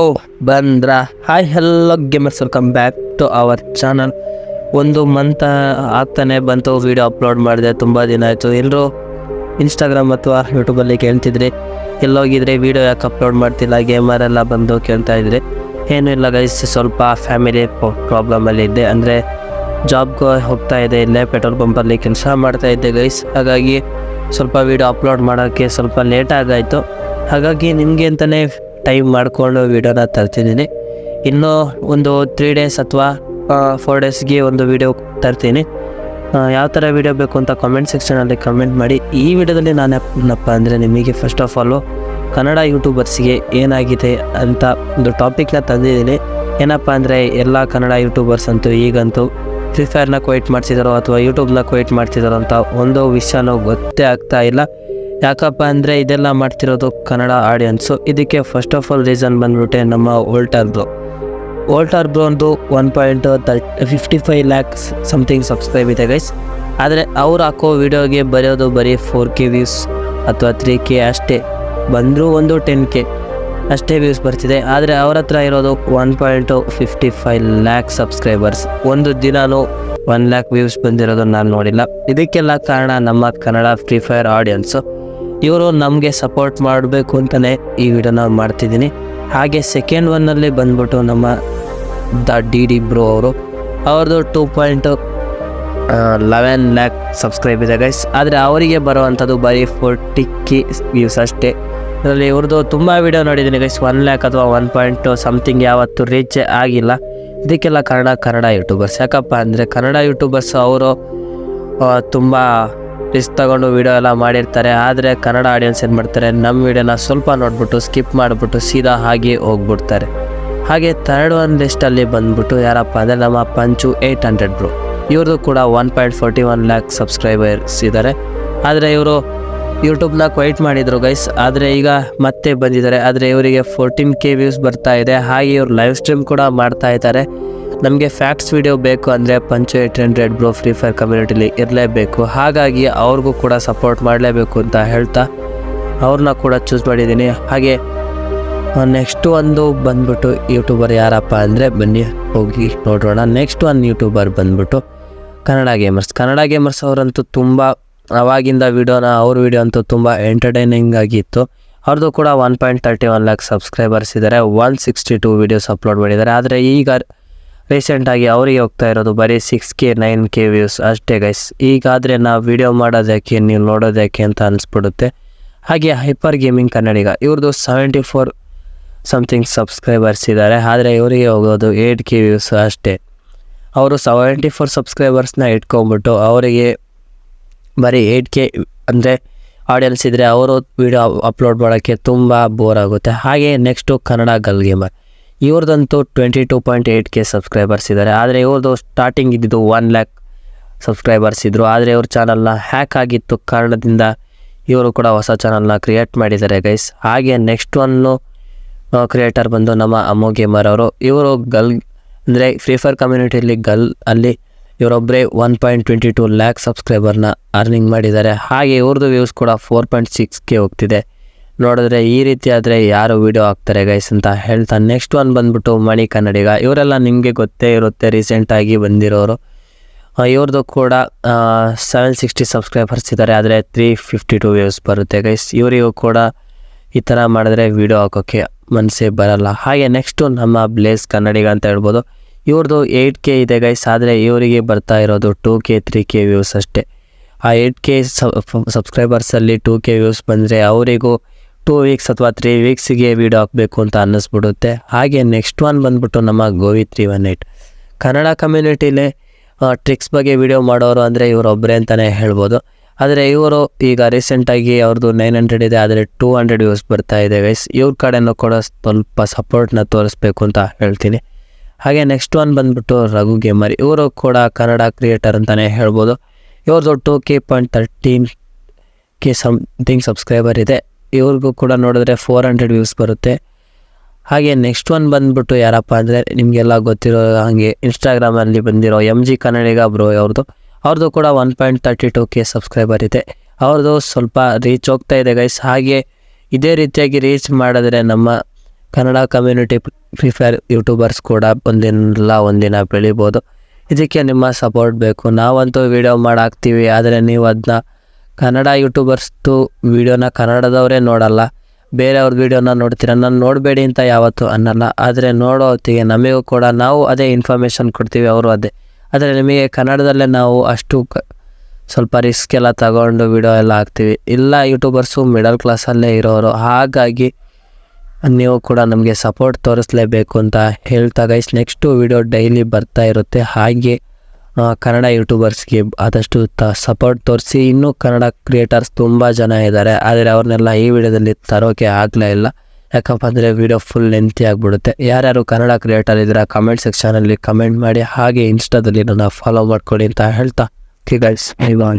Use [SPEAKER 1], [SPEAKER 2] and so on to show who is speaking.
[SPEAKER 1] ಓ, ಬಂದ್ರ? Hi hello gamers welcome back to our channel ಒಂದು month ಆಗ್ತಾನೆ ಬಂತು ವೀಡಿಯೋ ಅಪ್ಲೋಡ್ ಮಾಡಿದೆ, ತುಂಬ ದಿನ ಆಯಿತು. ಎಲ್ಲರೂ ಇನ್ಸ್ಟಾಗ್ರಾಮ್ ಅಥವಾ ಯೂಟ್ಯೂಬಲ್ಲಿ ಕೇಳ್ತಿದ್ರಿ. ಎಲ್ಲೋಗಿದ್ರೆ ವಿಡಿಯೋ ಯಾಕೆ ಅಪ್ಲೋಡ್ ಮಾಡ್ತಿಲ್ಲ? ಗೇಮರೆಲ್ಲ ಬಂದು ಕೇಳ್ತಾ ಇದ್ರಿ. ಏನೂ ಇಲ್ಲ ಗೈಸ್ ಸ್ವಲ್ಪ ಫ್ಯಾಮಿಲಿ ಪ್ರಾಬ್ಲಮಲ್ಲಿ ಇದ್ದೆ. ಅಂದರೆ ಜಾಬ್ಗೆ ಹೋಗ್ತಾ ಇದೆ ಇಲ್ಲೇ ಪೆಟ್ರೋಲ್ ಪಂಪಲ್ಲಿ ಕೆಲಸ ಮಾಡ್ತಾ ಇದ್ದೆ ಗೈಸ್ ಹಾಗಾಗಿ ಸ್ವಲ್ಪ ವೀಡಿಯೋ ಅಪ್ಲೋಡ್ ಮಾಡೋಕ್ಕೆ ಸ್ವಲ್ಪ ಲೇಟ್ ಆಗಾಯಿತು. ಹಾಗಾಗಿ ನಿಮಗೆ ಅಂತಲೇ ಟೈಮ್ ಮಾಡಿಕೊಂಡು ವೀಡಿಯೋನ ತರ್ತಿದ್ದೀನಿ. ಇನ್ನೂ ಒಂದು ತ್ರೀ ಡೇಸ್ ಅಥವಾ ಫೋರ್ ಡೇಸ್ಗೆ ಒಂದು ವೀಡಿಯೋ ತರ್ತೀನಿ. ಯಾವ ಥರ ವೀಡಿಯೋ ಬೇಕು ಅಂತ ಕಾಮೆಂಟ್ ಸೆಕ್ಷನಲ್ಲಿ ಕಮೆಂಟ್ ಮಾಡಿ. ಈ ವಿಡಿಯೋದಲ್ಲಿ ನಾನು ಏನಪ್ಪ ಅಂದರೆ ನಿಮಗೆ ಫಸ್ಟ್ ಆಫ್ ಆಲು ಕನ್ನಡ ಯೂಟ್ಯೂಬರ್ಸ್ಗೆ ಏನಾಗಿದೆ ಅಂತ ಒಂದು ಟಾಪಿಕ್ನ ತಂದಿದ್ದೀನಿ. ಏನಪ್ಪ ಅಂದರೆ ಎಲ್ಲ ಕನ್ನಡ ಯೂಟ್ಯೂಬರ್ಸ್ ಅಂತೂ ಈಗಂತೂ ಫ್ರೀ ಫೈರ್ನ ಕ್ವೈಟ್ ಮಾಡ್ತಿದ್ದಾರೋ ಅಥವಾ ಯೂಟ್ಯೂಬ್ನ ಕ್ವೈಟ್ ಮಾಡ್ತಿದ್ದಾರೋ ಅಂತ ಒಂದು ವಿಷಯನೂ ಗೊತ್ತೇ ಆಗ್ತಾ ಇಲ್ಲ. ಯಾಕಪ್ಪ ಅಂದರೆ ಇದೆಲ್ಲ ಮಾಡ್ತಿರೋದು ಕನ್ನಡ ಆಡಿಯನ್ಸು ಇದಕ್ಕೆ ಫಸ್ಟ್ ಆಫ್ ಆಲ್ ರೀಸನ್ ಬಂದ್ಬಿಟ್ಟೆ ನಮ್ಮ ವೋಲ್ಟರ್ ಬ್ರೋ ಓಲ್ಟರ್ ಬ್ರೋ ಒಂದು one point thirty fifty five lakhs something subscribe ಇದೆ ಗೈಸ್ ಆದರೆ ಅವ್ರು ಹಾಕೋ ವಿಡಿಯೋಗೆ ಬರೆಯೋದು ಬರೀ ಫೋರ್ ಕೆ ವ್ಯೂಸ್ ಅಥವಾ ತ್ರೀ ಕೆ ಅಷ್ಟೇ. ಬಂದರೂ ಒಂದು ಟೆನ್ ಕೆ ಅಷ್ಟೇ ವ್ಯೂಸ್ ಬರ್ತಿದೆ. ಆದರೆ ಅವ್ರ ಹತ್ರ ಇರೋದು one point fifty five lakh subscribers ಒಂದು ದಿನಾನೂ ಒನ್ ಲ್ಯಾಕ್ ವ್ಯೂಸ್ ಬಂದಿರೋದು ನಾನು ನೋಡಿಲ್ಲ. ಇದಕ್ಕೆಲ್ಲ ಕಾರಣ ನಮ್ಮ ಕನ್ನಡ ಫ್ರೀ ಫೈರ್ ಆಡಿಯನ್ಸು ಇವರು ನಮಗೆ ಸಪೋರ್ಟ್ ಮಾಡಬೇಕು ಅಂತಲೇ ಈ ವಿಡಿಯೋನ ಮಾಡ್ತಿದ್ದೀನಿ. ಹಾಗೆ ಸೆಕೆಂಡ್ ಒನ್ನಲ್ಲಿ ಬಂದ್ಬಿಟ್ಟು ನಮ್ಮ ದ ಡಿ ಡಿ ಬ್ರೋ ಅವರು. ಅವ್ರದ್ದು two point eleven lakh subscribe ಇದೆ ಗೈಸ್ ಆದರೆ ಅವರಿಗೆ ಬರುವಂಥದ್ದು ಬರೀ ಫೋರ್ಟಿ ಕೆ ವ್ಯೂಸ್ ಅಷ್ಟೇ. ಅದರಲ್ಲಿ ಇವ್ರದ್ದು ತುಂಬ ವೀಡಿಯೋ ನೋಡಿದ್ದೀನಿ ಗೈಸ್ ಒನ್ ಲ್ಯಾಕ್ ಅಥವಾ ಒನ್ ಪಾಯಿಂಟ್ ಸಮಥಿಂಗ್ ಯಾವತ್ತೂ ರೀಚ್ ಆಗಿಲ್ಲ. ಇದಕ್ಕೆಲ್ಲ ಕಾರಣ ಕನ್ನಡ ಯೂಟ್ಯೂಬರ್ಸ್ ಯಾಕಪ್ಪ ಅಂದರೆ ಕನ್ನಡ ಯೂಟ್ಯೂಬರ್ಸ್ ಅವರು ತುಂಬ ರಿಸ್ಕ್ ತಗೊಂಡು ವೀಡಿಯೋ ಎಲ್ಲ ಮಾಡಿರ್ತಾರೆ, ಆದರೆ ಕನ್ನಡ ಆಡಿಯನ್ಸ್ ಏನು ಮಾಡ್ತಾರೆ ನಮ್ಮ ವೀಡಿಯೋನ ಸ್ವಲ್ಪ ನೋಡ್ಬಿಟ್ಟು ಸ್ಕಿಪ್ ಮಾಡಿಬಿಟ್ಟು ಸೀದಾ ಹಾಗೆ ಹೋಗ್ಬಿಡ್ತಾರೆ. ಹಾಗೆ ಥರ್ಡ್ ಒನ್ ಲಿಸ್ಟಲ್ಲಿ ಬಂದ್ಬಿಟ್ಟು ಯಾರಪ್ಪ ಅಂದರೆ ನಮ್ಮ ಪಂಚು ಏಯ್ಟ್ ಹಂಡ್ರೆಡ್ ಬ್ರೋ ಇವ್ರದ್ದು ಕೂಡ one point forty one lakh subscribers ಇದ್ದಾರೆ ಆದರೆ ಇವರು ಯೂಟ್ಯೂಬ್ನ ಕ್ವೈಟ್ ಮಾಡಿದರು ಗೈಸ್ ಆದರೆ ಈಗ ಮತ್ತೆ ಬಂದಿದ್ದಾರೆ. ಆದರೆ ಇವರಿಗೆ ಫೋರ್ಟೀನ್ ಕೆ ವ್ಯೂಸ್ ಬರ್ತಾ ಇದೆ. ಹಾಗೆ ಇವರು ಲೈವ್ ಸ್ಟ್ರೀಮ್ ಕೂಡ ಮಾಡ್ತಾ ಇದ್ದಾರೆ. ನಮಗೆ ಫ್ಯಾಕ್ಟ್ಸ್ ವಿಡಿಯೋ ಬೇಕು ಅಂದರೆ punch eight hundred bro free fire ಕಮ್ಯುನಿಟಿಲಿ ಇರಲೇಬೇಕು. ಹಾಗಾಗಿ ಅವ್ರಿಗೂ ಕೂಡ ಸಪೋರ್ಟ್ ಮಾಡಲೇಬೇಕು ಅಂತ ಹೇಳ್ತಾ ಅವ್ರನ್ನ ಕೂಡ ಚೂಸ್ ಮಾಡಿದ್ದೀನಿ. ಹಾಗೆ ನೆಕ್ಸ್ಟ್ ಒಂದು ಬಂದ್ಬಿಟ್ಟು ಯೂಟ್ಯೂಬರ್ ಯಾರಪ್ಪ ಅಂದರೆ ಬನ್ನಿ, ಹೋಗಿ ನೋಡೋಣ ನೆಕ್ಸ್ಟ್ ಒಂದು ಯೂಟ್ಯೂಬರ್ ಬಂದ್ಬಿಟ್ಟು ಕನ್ನಡ ಗೇಮರ್ಸ್ ಕನ್ನಡ ಗೇಮರ್ಸ್ ಅವರಂತೂ ತುಂಬ, ಅವಾಗಿಂದ ವಿಡಿಯೋನ ಅವ್ರ ವಿಡಿಯೋ ಅಂತೂ ತುಂಬ ಎಂಟರ್ಟೈನಿಂಗ್ ಆಗಿತ್ತು. ಅವ್ರದ್ದು ಕೂಡ one point thirty one lakh subscribers ಇದ್ದಾರೆ one sixty two videos upload ಮಾಡಿದ್ದಾರೆ. ಆದರೆ ಈಗ ರೀಸೆಂಟಾಗಿ ಅವರಿಗೆ ಹೋಗ್ತಾ ಇರೋದು, ಬರೀ six K nine K views ಅಷ್ಟೇ ಗೈಸ್ ಈಗಾದರೆ ನಾವು ವೀಡಿಯೋ ಮಾಡೋದಕ್ಕೆ, ನೀವು ನೋಡೋದಕ್ಕೆ ಅಂತ ಅನಿಸ್ಬಿಡುತ್ತೆ. ಹಾಗೆ ಹೈಪರ್ ಗೇಮಿಂಗ್ ಕನ್ನಡಿಗ ಇವ್ರದ್ದು ಸೆವೆಂಟಿ ಫೋರ್ ಸಮಥಿಂಗ್ ಸಬ್ಸ್ಕ್ರೈಬರ್ಸ್ ಇದ್ದಾರೆ ಆದರೆ ಇವರಿಗೆ ಹೋಗೋದು ಏಯ್ಟ್ ಕೆ ವ್ಯೂಸ್ ಅಷ್ಟೇ. ಅವರು ಸೆವೆಂಟಿ ಫೋರ್ ಸಬ್ಸ್ಕ್ರೈಬರ್ಸ್ನ ಇಟ್ಕೊಂಬಿಟ್ಟು ಅವರಿಗೆ ಬರೀ ಏಯ್ಟ್ ಕೆ ಅಂದರೆ ಆಡಿಯನ್ಸ್ ಇದ್ದರೆ ಅವರು ವೀಡಿಯೋ ಅಪ್ಲೋಡ್ ಮಾಡೋಕ್ಕೆ ತುಂಬ ಬೋರ್ ಆಗುತ್ತೆ. ಹಾಗೆ next Kannada ಗಲ್ gamer ಇವ್ರದ್ದಂತೂ twenty two point eight K subscribers ಇದ್ದಾರೆ ಆದರೆ ಇವ್ರದ್ದು ಸ್ಟಾರ್ಟಿಂಗ್ ಇದ್ದಿದ್ದು ಒನ್ ಲ್ಯಾಕ್ ಸಬ್ಸ್ಕ್ರೈಬರ್ಸ್ ಇದ್ದರು ಆದರೆ ಇವ್ರ ಚಾನಲ್ನ ಹ್ಯಾಕ್ ಆಗಿತ್ತು ಕಾರಣದಿಂದ ಇವರು ಕೂಡ ಹೊಸ ಚಾನಲ್ನ ಕ್ರಿಯೇಟ್ ಮಾಡಿದ್ದಾರೆ ಗೈಸ್ ಹಾಗೆ ನೆಕ್ಸ್ಟ್ ಒನ್ನು ಕ್ರಿಯೇಟರ್ ಬಂದು ನಮ್ಮ ಅಮ್ಮೋ ಗೇಮರ್ ಅವರು. ಇವರು ಗಲ್, ಅಂದರೆ ಫ್ರೀ ಫೈರ್ ಕಮ್ಯುನಿಟಿಯಲ್ಲಿ ಗಲ್, ಅಲ್ಲಿ ಇವರೊಬ್ಬರೇ one point twenty two lakh ಸಬ್ಸ್ಕ್ರೈಬರ್ನ earning ಮಾಡಿದ್ದಾರೆ. ಹಾಗೆ ಇವ್ರದ್ದು ವ್ಯೂಸ್ ಕೂಡ ಫೋರ್ ಪಾಯಿಂಟ್ ಸಿಕ್ಸ್ಗೆ ಹೋಗ್ತಿದೆ. ನೋಡಿದ್ರೆ ಈ ರೀತಿ ಆದರೆ ಯಾರು ವೀಡಿಯೋ ಹಾಕ್ತಾರೆ ಗೈಸ್ ಅಂತ ಹೇಳ್ತಾ ನೆಕ್ಸ್ಟ್ ಒನ್ ಬಂದ್ಬಿಟ್ಟು ಮಣಿ ಕನ್ನಡಿಗ. ಇವರೆಲ್ಲ ನಿಮಗೆ ಗೊತ್ತೇ ಇರುತ್ತೆ ರೀಸೆಂಟಾಗಿ ಬಂದಿರೋರು. ಇವ್ರದ್ದು ಕೂಡ ಸೆವೆನ್ ಸಿಕ್ಸ್ಟಿ ಸಬ್ಸ್ಕ್ರೈಬರ್ಸ್ ಇದ್ದಾರೆ ಆದರೆ ತ್ರೀ ಫಿಫ್ಟಿ ಟು ವ್ಯೂಸ್ ಬರುತ್ತೆ ಗೈಸ್ ಇವರಿಗೂ ಕೂಡ ಈ ಥರ ಮಾಡಿದ್ರೆ ವೀಡಿಯೋ ಹಾಕೋಕ್ಕೆ ಮನಸ್ಸೇ ಬರಲ್ಲ. ಹಾಗೆ ನೆಕ್ಸ್ಟು ನಮ್ಮ ಬ್ಲೇಸ್ ಕನ್ನಡಿಗ ಅಂತ ಹೇಳ್ಬೋದು. ಇವ್ರದ್ದು ಏಯ್ಟ್ ಕೆ ಇದೆ ಗೈಸ್ ಆದರೆ ಇವರಿಗೆ ಬರ್ತಾ ಇರೋದು two K three K views ಅಷ್ಟೇ. ಆ ಏಯ್ಟ್ ಕೆ ಸಬ್ಸ್ಕ್ರೈಬರ್ಸಲ್ಲಿ ಟೂ ಕೆ ವ್ಯೂಸ್ ಬಂದರೆ ಅವರಿಗೂ ಟೂ ವೀಕ್ಸ್ ಅಥವಾ ತ್ರೀ ವೀಕ್ಸಿಗೆ ವೀಡಿಯೋ ಹಾಕಬೇಕು ಅಂತ ಅನ್ನಿಸ್ಬಿಡುತ್ತೆ. ಹಾಗೆ ನೆಕ್ಸ್ಟ್ ಒನ್ ಬಂದುಬಿಟ್ಟು ನಮ್ಮ Govi three one eight Kannada ಕಮ್ಯುನಿಟಿಲೇ tricks ಬಗ್ಗೆ ವೀಡಿಯೋ ಮಾಡೋರು ಅಂದರೆ ಇವರೊಬ್ಬರೇ ಅಂತಲೇ ಹೇಳ್ಬೋದು. ಆದರೆ ಇವರು ಈಗ ರೀಸೆಂಟಾಗಿ ಅವ್ರದ್ದು ನೈನ್ ಹಂಡ್ರೆಡ್ ಇದೆ, ಆದರೆ ಟೂ ಹಂಡ್ರೆಡ್ ವ್ಯೂಸ್ ಬರ್ತಾ ಇದೆ ಗೈಸ್ ಇವ್ರ ಕಡೆನೂ ಕೂಡ ಸ್ವಲ್ಪ ಸಪೋರ್ಟ್ನ ತೋರಿಸ್ಬೇಕು ಅಂತ ಹೇಳ್ತೀನಿ. ಹಾಗೆ ನೆಕ್ಸ್ಟ್ ಒನ್ ಬಂದುಬಿಟ್ಟು ರಘು ಗೇಮರ್ ಇವರು ಕೂಡ ಕನ್ನಡ ಕ್ರಿಯೇಟರ್ ಅಂತಲೇ ಹೇಳ್ಬೋದು. ಇವ್ರದ್ದು two K point thirteen K something subscriber ಇದೆ. ಇವ್ರಿಗೂ ಕೂಡ ನೋಡಿದ್ರೆ ಫೋರ್ ಹಂಡ್ರೆಡ್ ವ್ಯೂಸ್ ಬರುತ್ತೆ. ಹಾಗೆ ನೆಕ್ಸ್ಟ್ ಒನ್ ಬಂದ್ಬಿಟ್ಟು ಯಾರಪ್ಪ ಅಂದರೆ ನಿಮಗೆಲ್ಲ ಗೊತ್ತಿರೋ ಹಾಗೆ ಇನ್ಸ್ಟಾಗ್ರಾಮಲ್ಲಿ ಬಂದಿರೋ ಎಂ ಜಿ ಕನ್ನಡಿಗ ಬ್ರೋ ಅವ್ರದ್ದು ಅವ್ರದ್ದು ಕೂಡ one point thirty two K subscriber ಇದೆ. ಅವ್ರದ್ದು ಸ್ವಲ್ಪ ರೀಚ್ ಹೋಗ್ತಾ ಇದೆ ಗೈಸ್ ಹಾಗೆ ಇದೇ ರೀತಿಯಾಗಿ ರೀಚ್ ಮಾಡಿದ್ರೆ ನಮ್ಮ Kannada community free fire YouTubers ಕೂಡ ಒಂದಿನ ಒಂದಿನ ಬೆಳಿಬೋದು. ಇದಕ್ಕೆ ನಿಮ್ಮ ಸಪೋರ್ಟ್ ಬೇಕು. ನಾವಂತೂ ವೀಡಿಯೋ ಮಾಡಾಕ್ತೀವಿ, ಆದರೆ ನೀವು ಅದನ್ನ ಕನ್ನಡ ಯೂಟ್ಯೂಬರ್ಸ್ದು ವೀಡಿಯೋನ ಕನ್ನಡದವರೇ ನೋಡಲ್ಲ. ಬೇರೆಯವ್ರ ವೀಡಿಯೋನ ನೋಡ್ತೀರ? ನಾನು ನೋಡಬೇಡಿ ಅಂತ ಯಾವತ್ತೂ ಅನ್ನಲ್ಲ. ಆದರೆ ನೋಡೋ ಹೊತ್ತಿಗೆ ನಮಗೂ ಕೂಡ ನಾವು ಅದೇ ಇನ್ಫಾರ್ಮೇಷನ್ ಕೊಡ್ತೀವಿ, ಅವರು ಅದೇ. ಆದರೆ ನಿಮಗೆ ಕನ್ನಡದಲ್ಲೇ ನಾವು ಅಷ್ಟು ಕ, ಸ್ವಲ್ಪ ರಿಸ್ಕ್ ಎಲ್ಲ ತಗೊಂಡು ವಿಡಿಯೋ ಎಲ್ಲ ಹಾಕ್ತೀವಿ. ಇಲ್ಲ ಯೂಟ್ಯೂಬರ್ಸು ಮಿಡಲ್ ಕ್ಲಾಸಲ್ಲೇ ಇರೋರು, ಹಾಗಾಗಿ ನೀವು ಕೂಡ ನಮಗೆ ಸಪೋರ್ಟ್ ತೋರಿಸಲೇಬೇಕು ಅಂತ ಹೇಳ್ತಾ ಗೈಸ್ ನೆಕ್ಸ್ಟು ವಿಡಿಯೋ ಡೈಲಿ ಬರ್ತಾ ಇರುತ್ತೆ. ಹಾಗೆ ಕನ್ನಡ ಯೂಟ್ಯೂಬರ್ಸ್ಗೆ ಆದಷ್ಟು ತ ಸಪೋರ್ಟ್ ತೋರಿಸಿ. ಇನ್ನೂ ಕನ್ನಡ ಕ್ರಿಯೇಟರ್ಸ್ ತುಂಬ ಜನ ಇದ್ದಾರೆ. ಆದರೆ ಅವ್ರನ್ನೆಲ್ಲ ಈ ವಿಡಿಯೋದಲ್ಲಿ ತರೋಕೆ ಆಗಲೇ ಇಲ್ಲ. ಯಾಕಪ್ಪ ಅಂದರೆ ವಿಡಿಯೋ ಫುಲ್ ಲೆಂತಿ ಆಗಿಬಿಡುತ್ತೆ. ಯಾರ್ಯಾರು ಕನ್ನಡ ಕ್ರಿಯೇಟರ್ ಇದ್ದೀರಾ ಕಮೆಂಟ್ ಸೆಕ್ಷನಲ್ಲಿ ಕಮೆಂಟ್ ಮಾಡಿ, ಹಾಗೆ ಇನ್ಸ್ಟಾದಲ್ಲಿ ನನ್ನ ಫಾಲೋ ಮಾಡ್ಕೊಳ್ಳಿ ಅಂತ ಹೇಳ್ತಾ. ಓಕೆ ಗೈಸ್ ಇವಾಗ